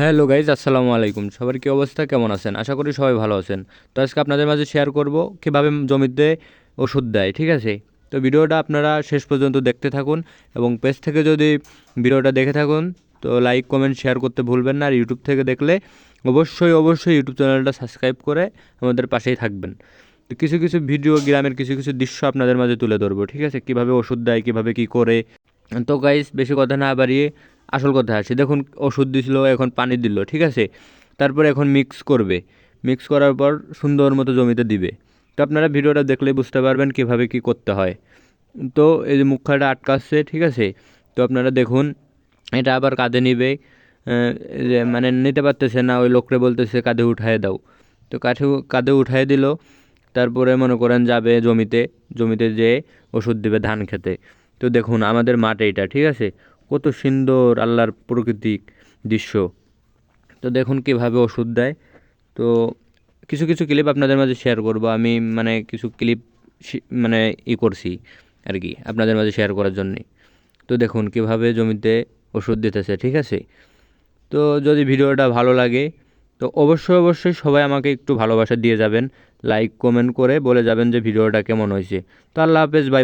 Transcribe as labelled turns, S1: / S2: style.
S1: Hello guys, আসসালামু আলাইকুম। সবার কি অবস্থা? কেমন আছেন? আশা করি সবাই ভালো আছেন। তো আজকে আপনাদের মাঝে শেয়ার করব কীভাবে জমিতে ওষুধ দেয়, ঠিক আছে? তো ভিডিওটা আপনারা শেষ পর্যন্ত দেখতে থাকুন এবং পেজ থেকে যদি ভিডিওটা দেখে থাকুন, তো লাইক কমেন্ট শেয়ার করতে ভুলবেন না। আর ইউটিউব থেকে দেখলে অবশ্যই অবশ্যই ইউটিউব চ্যানেলটা সাবস্ক্রাইব করে আমাদের পাশেই থাকবেন। তো কিছু কিছু ভিডিও গ্রামের কিছু কিছু দৃশ্য আপনাদের মাঝে তুলে ধরবো, ঠিক আছে? কীভাবে ওষুধ দেয়, কীভাবে কী করে? তো গাইজ বেশি কথা না বাড়িয়ে আসল কথা আছে। দেখুন, ওষুধ দিছিল, এখন পানি দিল, ঠিক আছে? তারপরে এখন মিক্স করবে। মিক্স করার পর সুন্দর মতো জমিতে দিবে। তো আপনারা ভিডিওটা দেখলেই বুঝতে পারবেন কীভাবে কী করতে হয়। তো এই যে মুখাটা আটকাচ্ছে, ঠিক আছে? তো আপনারা দেখুন, এটা আবার কাঁধে নিবে। যে মানে নিতে পারতেছে না, ওই লোকরে বলতেছে, কাঁধে উঠায় দাও। তো কাঠে কাঁধে উঠায় দিল। তারপরে মনে করেন যাবে জমিতে। জমিতে যেয়ে ওষুধ দিবে ধান খেতে। তো দেখুন, আমাদের মাঠ এইটা, ঠিক আছে? কত সুন্দর আল্লাহর প্রাকৃতিক দৃশ্য। তো দেখুন কীভাবে ওষুধ দেয়। তো কিছু কিছু ক্লিপ আপনাদের মাঝে শেয়ার করব। আমি মানে কিছু ক্লিপ মানে ই করছি আর কি আপনাদের মাঝে শেয়ার করার জন্যে। তো দেখুন কীভাবে জমিতে ওষুধ দিতেছে, ঠিক আছে? তো যদি ভিডিওটা ভালো লাগে, তো অবশ্যই অবশ্যই সবাই আমাকে একটু ভালোবাসা দিয়ে যাবেন। লাইক কমেন্ট করে বলে যাবেন যে ভিডিওটা কেমন হয়েছে। তো আল্লাহ হাফেজ বাই